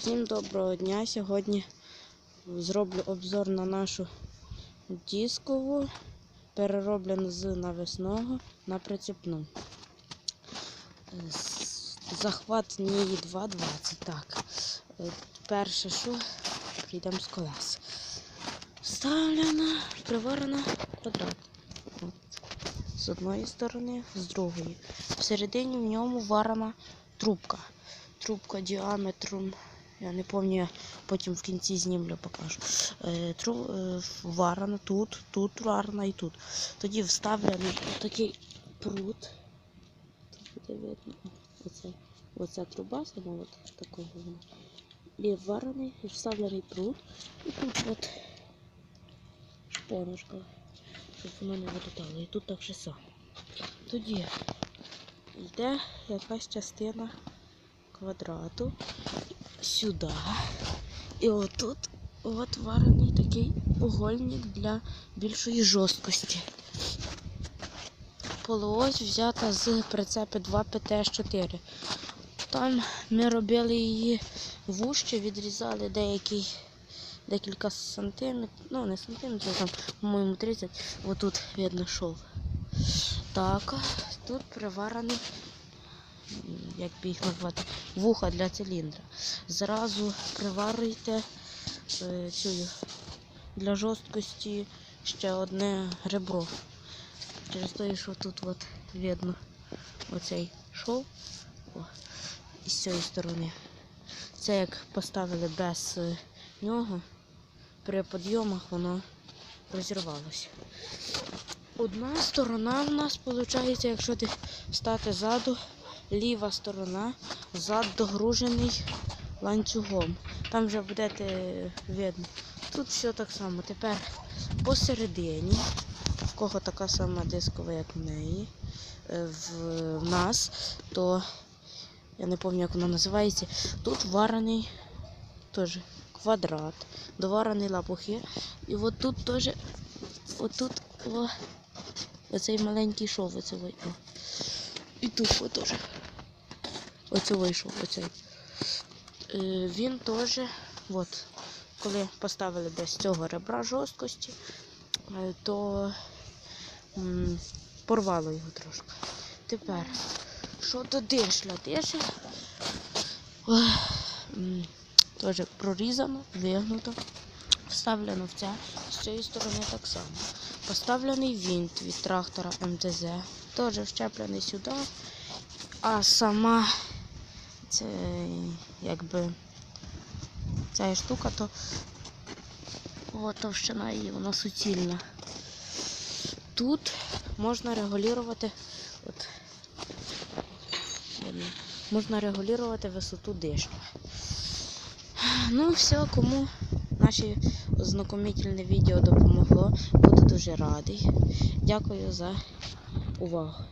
Всім доброго дня. Сьогодні зроблю обзор на нашу дискову, перероблену з навісного на прицепну. Захват неї 2,20. Так. е, Перше, що прийдемо з колес. Вставлена, приварена квадрат. З одної сторони, з другої. Всередині в ньому варена трубка. Трубка діаметром, я не пам'ятаю, потім в кінці знімлю покажу. Е, тру, е, варена тут, тут варена і тут. Тоді вставлений такий прут. Тут буде видно. Оце, оця труба сама от такого. І варений, і вставлений прут. І тут от шпоночка, щоб воно не вилітало. І тут так же само. Тоді йде якась частина квадрату сюди. І отут от варений такий угольник для більшої жорсткості. Полуось взята з прицепи 2PT4. Там ми робили її вужче, відрізали деякий, декілька сантиметрів, ну не сантиметрів, там, по-моєму, 30, отут видно шов. Так, тут приварений як би їх назвати, вуха для циліндра. Зразу приварюйте е, цю для жорсткості ще одне ребро. Через те, що тут от видно оцей шов о, і цієї сторони. Це як поставили без е, нього, при підйомах воно розірвалося. Одна сторона в нас виходить, якщо ти стати ззаду, ліва сторона, зад догружений ланцюгом. Там вже будете видно. Тут все так само. Тепер посередині, в кого така сама дискова, як в неї, е, в, нас, то я не пам'ятаю, як воно називається. Тут варений теж квадрат, доварений лапухи. І от тут теж, отут, о, оцей маленький шов, оцей. І тут теж. Оце вийшов оцей. Е, він теж, от, коли поставили без цього ребра жорсткості, е, то порвало його трошки. Тепер, що до дишля? Дишля теж прорізано, вигнуто, вставлено в це, з цієї сторони так само. Поставлений вінт від трактора МТЗ, теж вщеплений сюди, а сама це якби ця штука, то от товщина її, вона суцільна. Тут можна регулювати, от, можна регулювати висоту дишка. Ну, все, кому наше ознакомительне відео допомогло, буду дуже радий. Дякую за увагу.